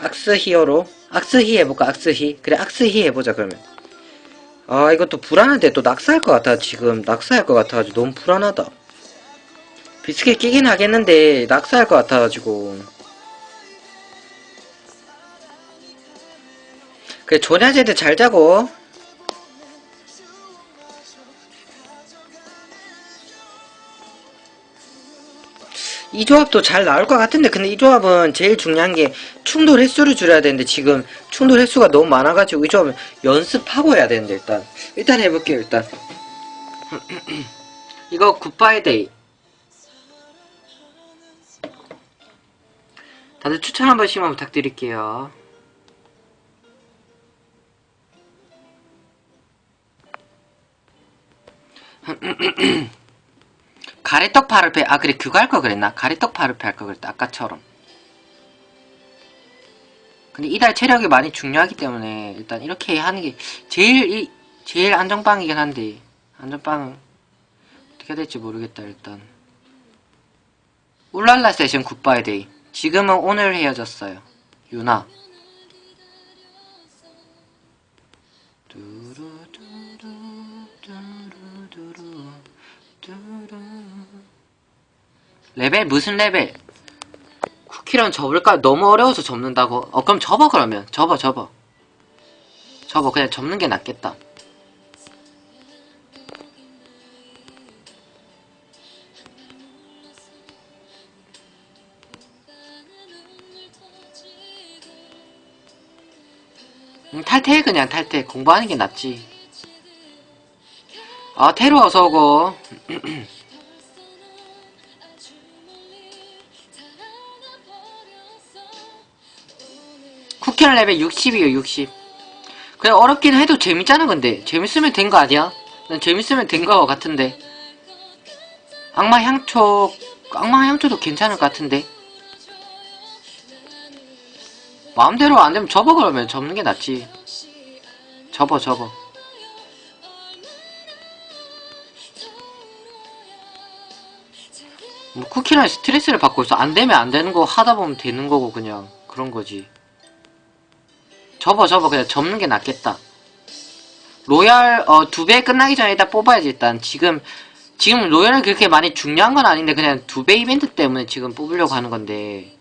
악스히 히어로? 악스 히 해볼까? 악스 히? 그래 악스 히 해보자 그러면. 아 이것도 불안한데 또 낙사할 것 같아 지금. 낙사할 것 같아가지고 너무 불안하다. 비스킷 끼긴 하겠는데 낙사할 것 같아가지고. 그래 조냐제들 잘 자고 이 조합도 잘 나올 것 같은데 근데 이 조합은 제일 중요한 게 충돌 횟수를 줄여야 되는데 지금 충돌 횟수가 너무 많아가지고 이 조합은 연습하고 해야 되는데 일단. 일단 해볼게요 일단. 이거 굿바이 데이. 다들 추천 한 번씩만 부탁드릴게요 가래떡 파르페 아 그래 그거 할 거 그랬나? 가래떡 파르페 할 거 그랬다 아까처럼. 근데 이달 체력이 많이 중요하기 때문에 일단 이렇게 하는 게 제일 이 제일 안정빵이긴 한데 안정빵은 어떻게 해야 될지 모르겠다 일단. 울랄라 세션 굿바이 데이. 지금은 오늘 헤어졌어요. 유나 레벨? 무슨 레벨? 쿠키랑 접을까? 너무 어려워서 접는다고? 어 그럼 접어 그러면. 접어 접어. 접어. 그냥 접는 게 낫겠다. 음, 탈퇴 그냥 탈퇴. 공부하는 게 낫지. 아 테루 어서오고 쿠키랑 레벨 60이요 60 그래 어렵긴 해도 재밌잖아 근데. 재밌으면 된 거 아니야? 난 재밌으면 된 거 같은데. 악마 향초 악마 향초도 괜찮을 것 같은데. 마음대로 안 되면 접어 그러면. 접는 게 낫지. 접어 접어. 뭐 쿠키랑 스트레스를 받고 있어. 안 되면 안 되는 거 하다 보면 되는 거고 그냥. 그런 거지 접어 접어. 그냥 접는 게 낫겠다. 로얄 어 두 배 끝나기 전에 일단 뽑아야지 일단. 지금 지금 로얄은 그렇게 많이 중요한 건 아닌데 그냥 두 배 이벤트 때문에 지금 뽑으려고 하는 건데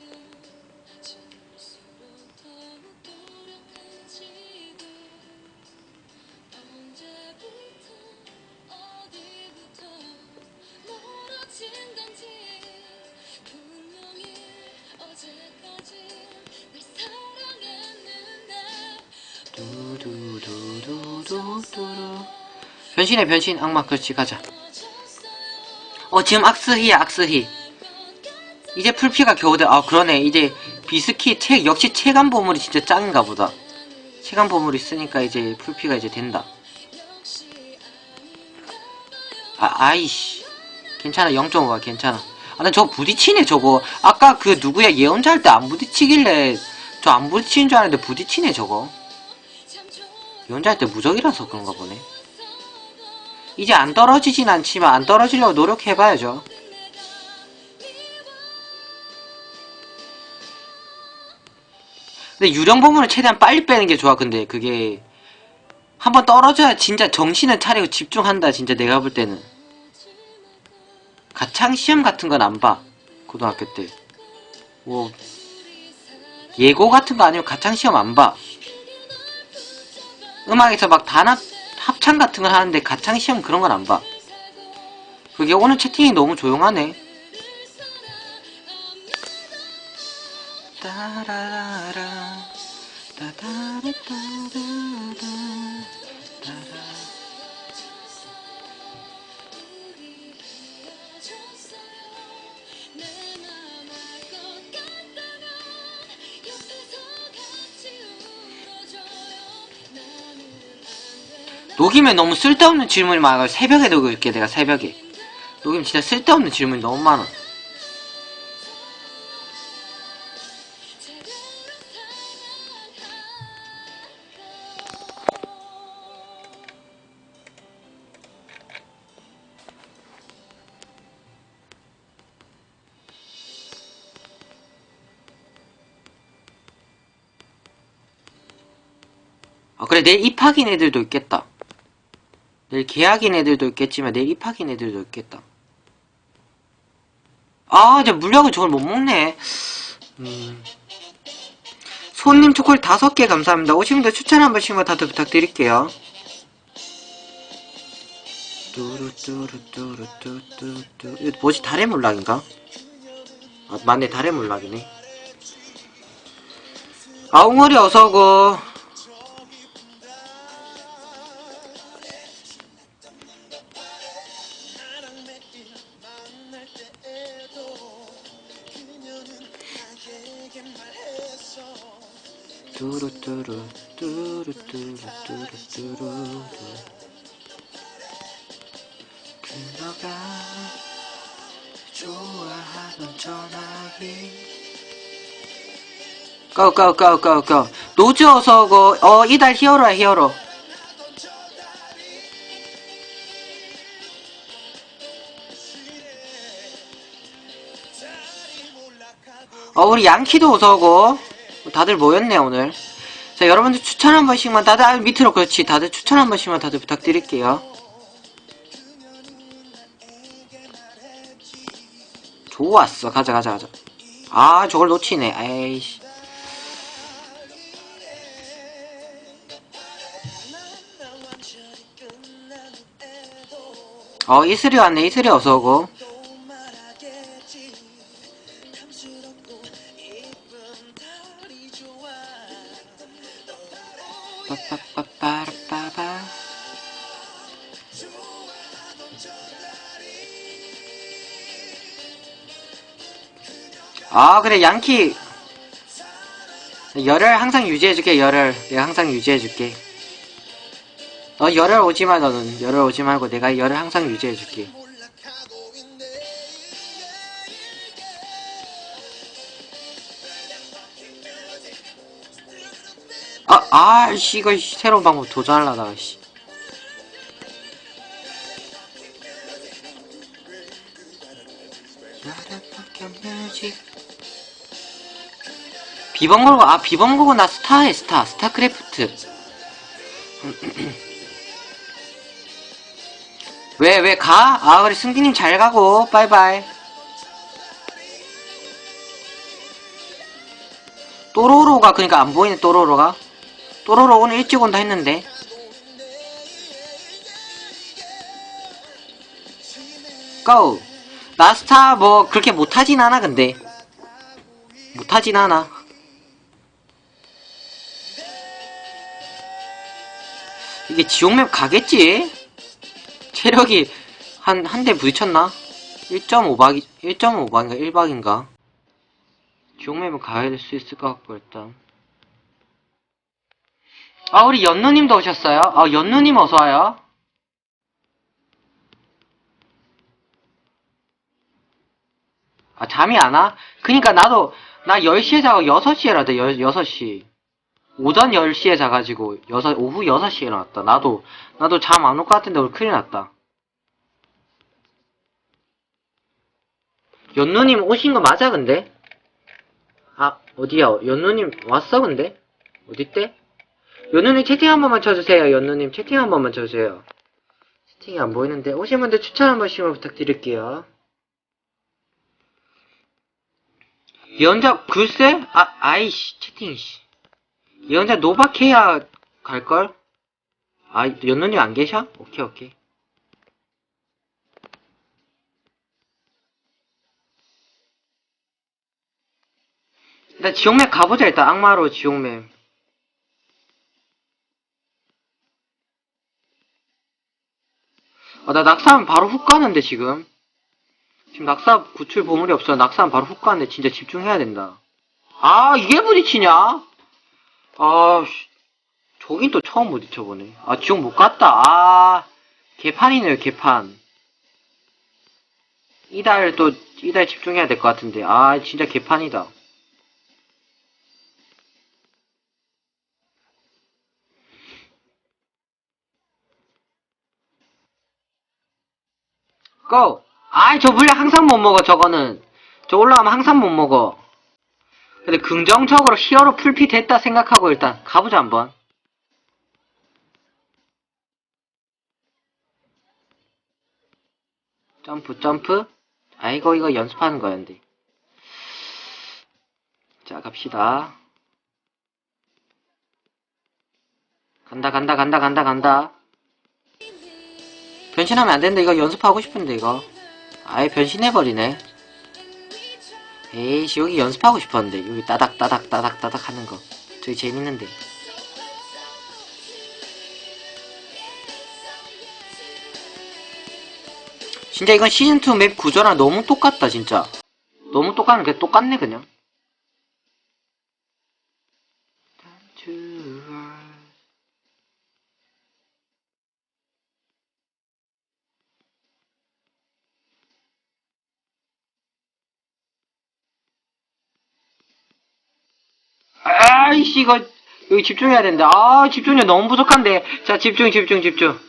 변신해 변신. 악마 그렇지 가자. 어 지금 악스히야 악스히 이제 풀피가 겨우 돼 아 그러네. 이제 비스키 책 역시 체감 보물이 진짜 짱인가 보다. 체감 보물이 있으니까 이제 풀피가 이제 된다. 아 아이씨. 괜찮아. 0.5가 괜찮아. 아나 저거 부딪히네 저거. 아까 그 누구야? 예언자 할 때 안 부딪히길래 저 안 부딪히는 줄 알았는데 부딪히네 저거 예언자 할 때 무적이라서 그런가 보네 이제 안 떨어지진 않지만 안 떨어지려고 노력해봐야죠 근데 유령 보물은 최대한 빨리 빼는 게 좋아 근데 그게 한번 떨어져야 진짜 정신을 차리고 집중한다 진짜 내가 볼 때는 가창 시험 같은 건 안 봐. 고등학교 때. 뭐 예고 같은 거 아니면 가창 시험 안 봐. 음악에서 막 단합 합창 같은 걸 하는데 가창 시험 그런 건 안 봐. 그게 오늘 채팅이 너무 조용하네. 따라라라 따다라따다다 따라 녹이면 너무 쓸데없는 질문이 많아. 새벽에 녹고 있게 내가 새벽에. 녹이면 진짜 쓸데없는 질문이 너무 많아. 아 그래 내일 입학인 애들도 있겠다 내일 계약인 애들도 있겠지만, 내일 입학인 애들도 있겠다. 아, 이제 물약을 저걸 못 먹네. 음. 손님 초콜릿 다섯 개 감사합니다. 오신 분들 추천 한 번씩만 다들 부탁드릴게요. 뚜루뚜루뚜루뚜뚜뚜. 이거 뭐지? 달의 물락인가? 아, 맞네. 달의 물락이네. 아웅어리 어서오고. 뚜루뚜루 뚜루뚜루 뚜루뚜루 그너가 좋아하던 전화기 고고고고고 노즈 어서오고 어 이달 히어로야 히어로 어 우리 양키도 어서오고 다들 모였네 오늘. 자 여러분들 추천 한 번씩만 다들 아, 밑으로 그렇지. 다들 추천 한 번씩만 다들 부탁드릴게요. 좋았어. 가자 가자 가자. 아 저걸 놓치네. 에이씨. 어 이슬이 왔네. 이슬이 어서오고 아 그래 양키. 열을 항상 유지해줄게 열을. 내가 항상 유지해줄게. 어 열을 오지마 너는. 열을 오지 말고 내가 열을 항상 유지해줄게. 아, 아 씨 이거 씨, 새로운 방법 도전하려다가 씨. 비번고고 아 비번고고 나 스타해 스타 스타크래프트. 왜 왜 가? 아 그래 승기님 잘 가고. 바이바이. 또로로가 그러니까 안 보이네 또로로가. 또로로 오늘 일찍 온다 했는데. 고! 나 스타 뭐 그렇게 못하진 않아 근데. 못하진 않아 이게 지옥맵 가겠지? 체력이 한, 한 대 부딪혔나? 1.5박, 1.5박인가 1박인가? 지옥맵은 가야 될 수 있을 것 같고, 일단. 아, 우리 연누님도 오셨어요? 아, 연누님 어서와요. 아, 잠이 안 와? 그니까 나도, 나 10시에 자고 6시에 일어났다, 6시. 오전 10시에 자가지고, 여섯, 오후 6시에 일어났다. 나도, 나도 잠 안 올 것 같은데 오늘 큰일 났다. 연누님 오신 거 맞아, 근데? 아, 어디야? 연누님 왔어, 근데? 어딨대? 연누님 채팅 한 번만 쳐주세요, 연누님 채팅 한 번만 쳐주세요. 채팅이 안 보이는데, 오신 분들 추천 한 번씩만 부탁드릴게요. 연자, 글쎄? 아, 아이씨, 채팅, 씨. 연자 노바케야 갈걸? 아, 연누님 안 계셔? 오케이, 오케이. 일단 지옥맵 가보자, 일단. 악마로 지옥맵. 아, 나 낙사하면 바로 훅 가는데, 지금. 지금 낙사 구출 보물이 없어. 낙사하면 바로 훅 가는데, 진짜 집중해야 된다. 아, 이게 부딪히냐? 아, 씨. 저긴 또 처음 부딪혀보네. 아, 지옥 못 갔다. 아, 개판이네요, 개판. 이달 또, 이달 집중해야 될 것 같은데. 아, 진짜 개판이다. 고! 아이, 저 물약 항상 못 먹어, 저거는. 저 올라가면 항상 못 먹어. 근데 긍정적으로 히어로 풀핏 했다 생각하고 일단 가보자 한번. 점프 점프. 아 이거 이거 연습하는 거였는데. 자 갑시다. 간다 간다 간다 간다 간다. 변신하면 안된다 이거 연습하고 싶은데 이거. 아예 변신해버리네. 에이씨 여기 연습하고 싶었는데. 여기 따닥 따닥 따닥 따닥 하는 거. 저기 재밌는데. 진짜 이건 시즌2 맵 구조랑 너무 똑같다 진짜. 너무 똑같은 게 똑같네 그냥 아이씨 이거 여기 집중해야 되는데 아 집중력 너무 부족한데. 자 집중 집중 집중.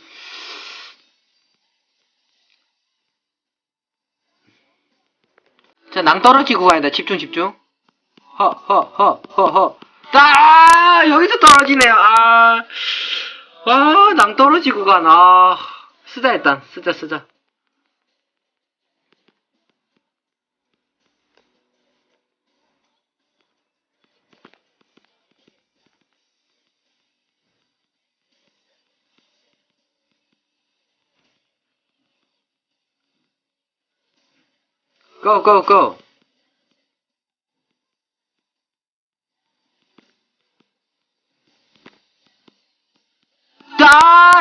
자 낭떠러지 구간이다. 집중 집중. 허 허 허 허 허. 아 여기서 떨어지네요. 아와 낭떠러지 구간 아 쓰자 일단. 쓰자 쓰자 고고고아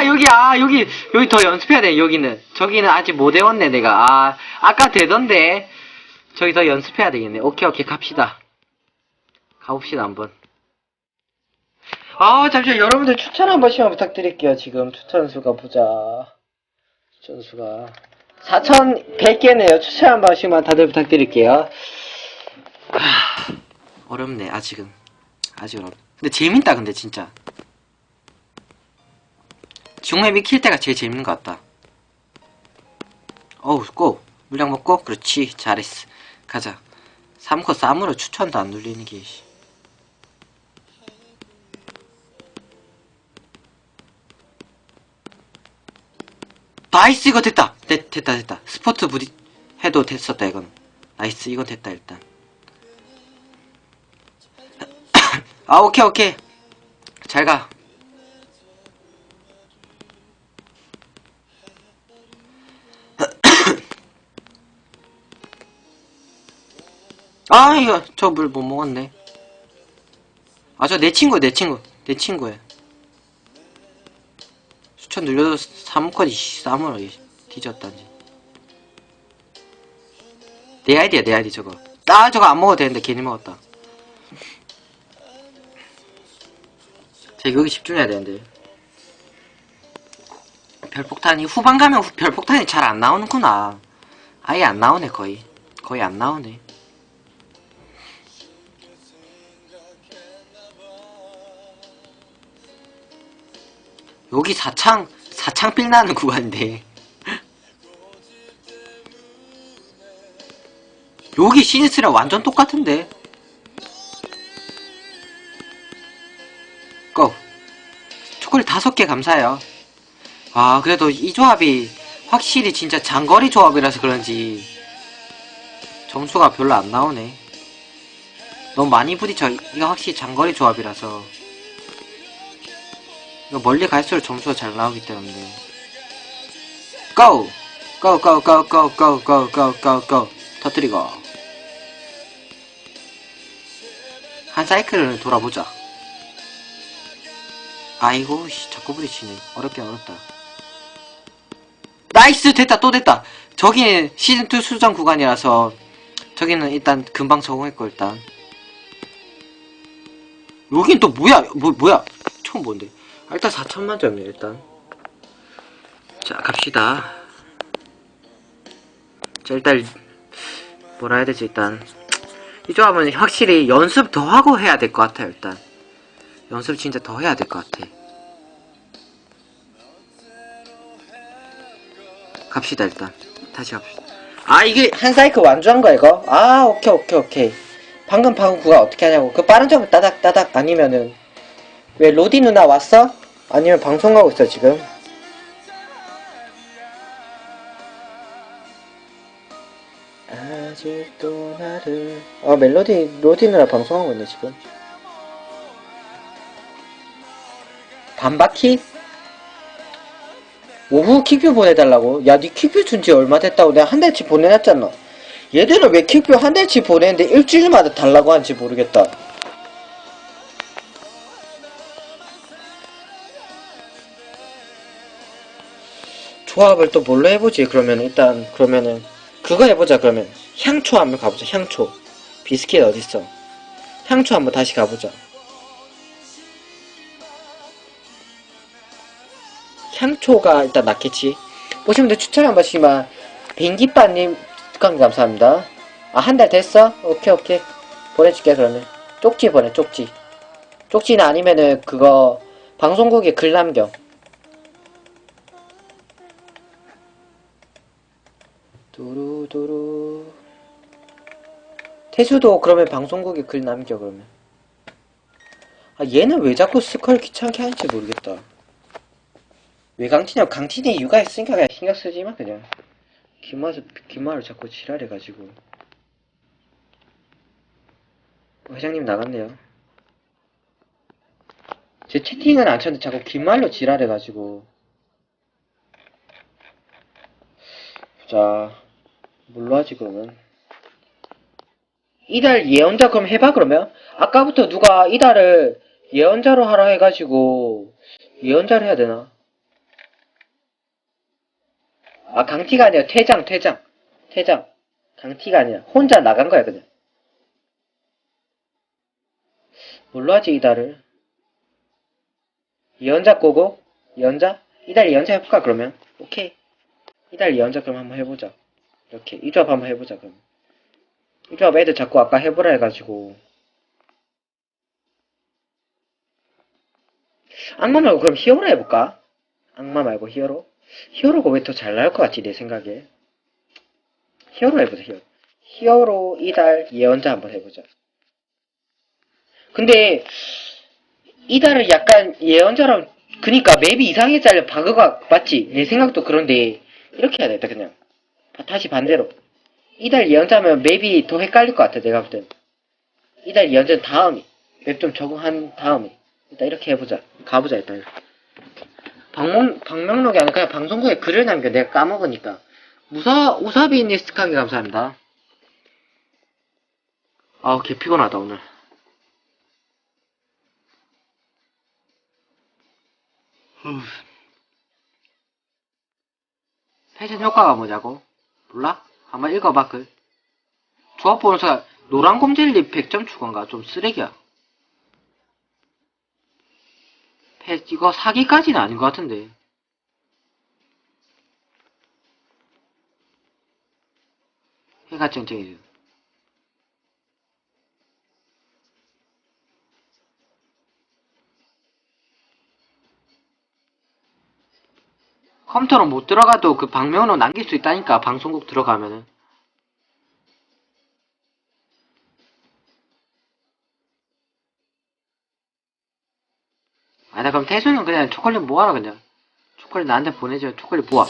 여기 아 여기 여기 더 연습해야 돼 여기는. 저기는 아직 못 외웠네 내가. 아 아까 되던데. 저기 더 연습해야 되겠네. 오케이 오케이 갑시다. 가봅시다 한번. 아 잠시만 여러분들 추천 한 번씩만 부탁드릴게요 지금. 추천 수가 보자. 추천 수가 4,100개네요 추천 한 번씩만 다들 부탁드릴게요 하, 어렵네 아직은 아직 어렵 근데 재밌다 근데 진짜 중맵이 킬 때가 제일 재밌는 것 같다. 어우, 고! 물량 먹고, 그렇지, 잘했어. 가자. 3코 쌈으로 추천도 안 눌리는 게, 나이스, 이거 됐다! 됐, 됐다, 됐다. 스포트 부디, 해도 됐었다, 이건. 나이스, 이건 됐다, 일단. 아, 오케이, 오케이. 잘 가. 아 이거 저 물 못 먹었네 아 저 내 친구 내 친구 내 친구야 수천 눌려도 싸물어 이 뒤졌다니. 내 아이디야 내 아이디 저거. 아 저거 안 먹어도 되는데 괜히 먹었다. 제가 여기 집중해야 되는데. 별폭탄이 후반 가면 후- 별폭탄이 잘 안 나오는구나. 아예 안 나오네 거의. 거의 안 나오네 여기 사창 사창 빌 나는 구간인데. 여기 시니스랑 완전 똑같은데. 고. 초콜릿 다섯 개 감사해요. 아 그래도 이 조합이 확실히 진짜 장거리 조합이라서 그런지 점수가 별로 안 나오네. 너무 많이 부딪혀. 이거 확실히 장거리 조합이라서 멀리 갈수록 점수가 잘 나오기 때문에 고! 고! 고! 고! 고! 고! 고! 고! 고! 고! 터뜨리고 한 사이클을 돌아보자 아이고 씨 자꾸 부딪히네 어렵게 어렵다 나이스 됐다 또 됐다 저기는 시즌2 수정 구간이라서 저기는 일단 금방 적응했고 일단 여긴 또 뭐야 뭐, 뭐야 처음 아, 일단 4천만 점이네 일단. 자 갑시다. 자 일단 뭐라 해야 되지 일단. 이 조합은 확실히 연습 더 하고 해야 될 것 같아요 일단. 연습 진짜 더 해야 될 것 같아. 갑시다 일단. 다시 갑시다. 아 이게 한 사이클 완주한 거야 이거? 아 오케이 오케이 오케이. 방금 방금 그거 어떻게 하냐고. 그 빠른 점을 따닥 따닥 아니면은 왜 로디 누나 왔어? 아니면 방송하고 있어 지금 아직도 나를 아 멜로디 로디느라 방송하고 있네 지금 반바퀴? 오후 킥뷰 보내달라고? 야, 니 킥뷰 준지 얼마 됐다고 내가 한 달치 보내놨잖아. 얘들은 왜 킥뷰 한 달치 보내는데 일주일마다 달라고 하는지 모르겠다. 조합을 또 뭘로 해보지? 그러면 일단 그러면은 그거 해보자 그러면 향초 한번 가보자 향초 비스킷 어딨어 향초 한번 다시 가보자 향초가 일단 낫겠지. 보시면 돼, 추천 한 번씩만. 빙기빠님, 특강 감사합니다. 아, 한 달 됐어? 오케이, 오케이. 보내줄게, 그러면. 쪽지 보내, 쪽지. 쪽지는 아니면은, 그거, 방송국에 글 남겨. 두루두루. 태수도 그러면 방송국에 글 남겨, 그러면. 아, 얘는 왜 자꾸 스컬 귀찮게 하는지 모르겠다. 왜 강티냐? 강티네 이유가 있으니까 그냥 신경 쓰지 마 그냥. 김마를 김마를 자꾸 지랄해가지고. 어, 회장님 나갔네요. 제 채팅은 안 쳤는데 자꾸 긴말로 지랄해가지고. 자, 하지 그러면? 이달 예언자 그럼 해봐 그러면? 아까부터 누가 이달을 예언자로 하라 해가지고 예언자를 해야 되나? 아, 강티가 아니라 퇴장, 퇴장. 퇴장. 강티가 아니라 혼자 나간 거야, 그냥. 뭘로 하지, 이달을? 예언자 꼬고? 예언자? 이달 예언자 해볼까, 그러면? 오케이. 이달 예언자 그럼 한번 해보자. 이렇게. 이 조합 한번 해보자, 그럼. 이 조합 애들 자꾸 아까 해보라 해가지고. 악마 말고 그럼 히어로 해볼까? 악마 말고 히어로? 히어로가 왜 더 잘 나올 것 같지, 내 생각에. 히어로 해보자, 히어로. 히어로 이달 예언자 한번 해보자. 근데, 이달을 약간 예언자랑, 그니까 맵이 이상하게 잘려 바그가 맞지? 내 생각도 그런데, 이렇게 해야 되겠다, 그냥. 바- 다시 반대로. 이달 예언자면 맵이 더 헷갈릴 것 같아, 내가 볼 땐. 이달 예언자는 다음이. 맵 좀 적응한 다음이. 일단 이렇게 해보자. 가보자, 일단. 방명, 방명록이 아니라 그냥 방송국에 글을 남겨. 내가 까먹으니까. 무사, 우사비님 스카기 감사합니다. 아우, 개 피곤하다, 오늘. 패션 효과가 뭐냐고? 몰라? 한번 읽어봐, 글. 조합 보면서 노란 곰젤리 100점 추가인가? 좀 쓰레기야. 패, 이거 사기까지는 아닌 것 같은데. 해가 쨍쨍해져. 컴퓨터로 못 들어가도 그 방명으로 남길 수 있다니까, 방송국 들어가면은. 아, 나 그럼 태수는 그냥 초콜릿 모아라, 그냥. 초콜릿 나한테 보내줘. 초콜릿 모아.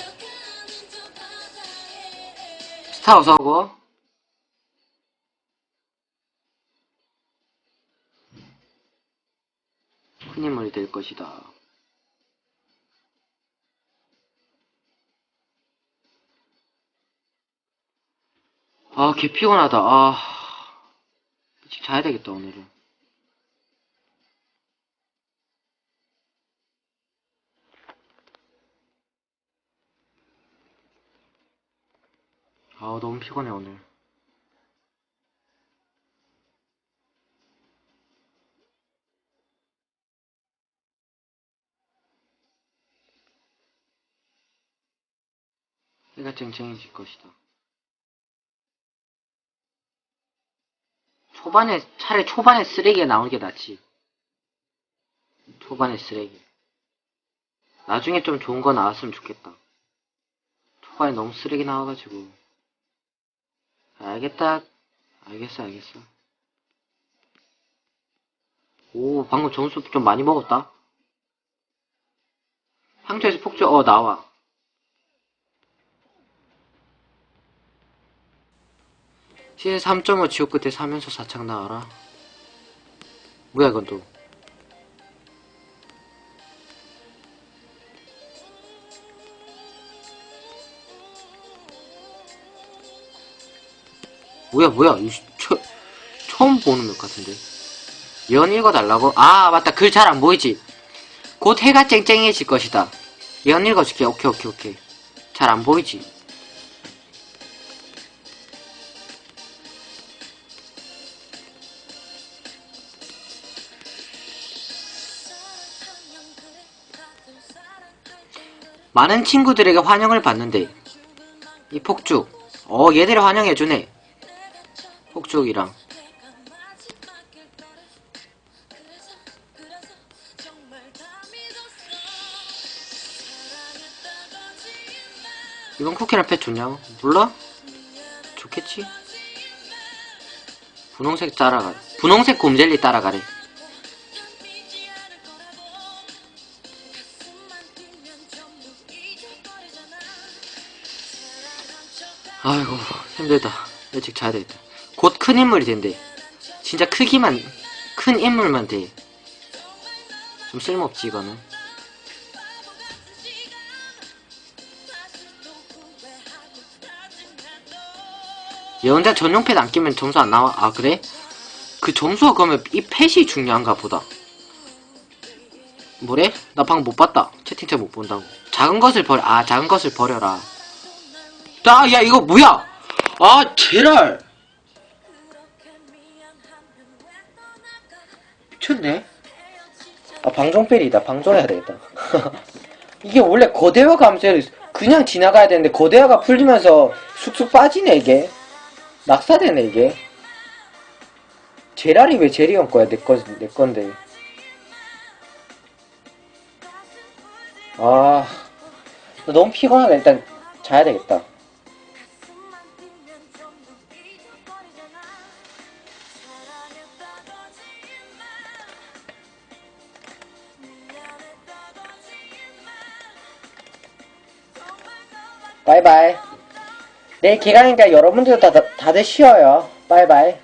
스타 어서오고. 큰 인물이 될 것이다. 아, 개 피곤하다. 아. 일찍 자야 되겠다, 오늘은. 아, 너무 피곤해, 오늘. 해가 쨍쨍해질 것이다. 초반에, 차라리 초반에 쓰레기가 나오는 게 낫지. 초반에 쓰레기. 나중에 좀 좋은 거 나왔으면 좋겠다. 초반에 너무 쓰레기 나와가지고. 알겠다. 알겠어, 알겠어. 오, 방금 점수 좀 많이 먹었다. 상처에서 폭주, 어, 나와. 시즌 3.5 지옥 끝에 사면서 사창 나와라. 뭐야 이건 또. 뭐야 뭐야. 이 처, 처음 보는 것 같은데. 예언 읽어달라고? 아 맞다. 글 잘 안 보이지? 곧 해가 쨍쨍해질 것이다. 예언 읽어줄게. 오케이 오케이 오케이. 잘 안 보이지 많은 친구들에게 환영을 받는데 이 폭죽 어 얘들이 환영해주네 폭죽이랑 이건 쿠키랑 펫 좋냐고? 몰라? 좋겠지? 분홍색 따라가 분홍색 곰젤리 따라가래 아이고 힘들다. 일찍 자야 되겠다. 곧 큰 인물이 된대. 진짜 크기만 큰 인물만 돼 좀 쓸모없지 이거는. 예언자 전용 펫 안 끼면 점수 안 나와? 아 그래? 그 점수가 그러면 이 펫이 중요한가 보다. 뭐래? 나 방금 못 봤다. 채팅창 못 본다고. 작은 것을 버려 아 작은 것을 버려라 아, 야, 이거 뭐야? 아, 제랄. 미쳤네. 아, 방종필이다. 방종해야 되겠다. 이게 원래 거대화 감소를 그냥 지나가야 되는데, 거대화가 풀리면서 쑥쑥 빠지네, 이게. 낙사되네, 이게. 제랄이 왜 제리 형 거야? 내 거, 내 건데. 아, 나 너무 피곤하다. 일단 자야 되겠다. 바이바이. 내일 개강이니까 여러분들도 다, 다, 다들 쉬어요. 바이바이.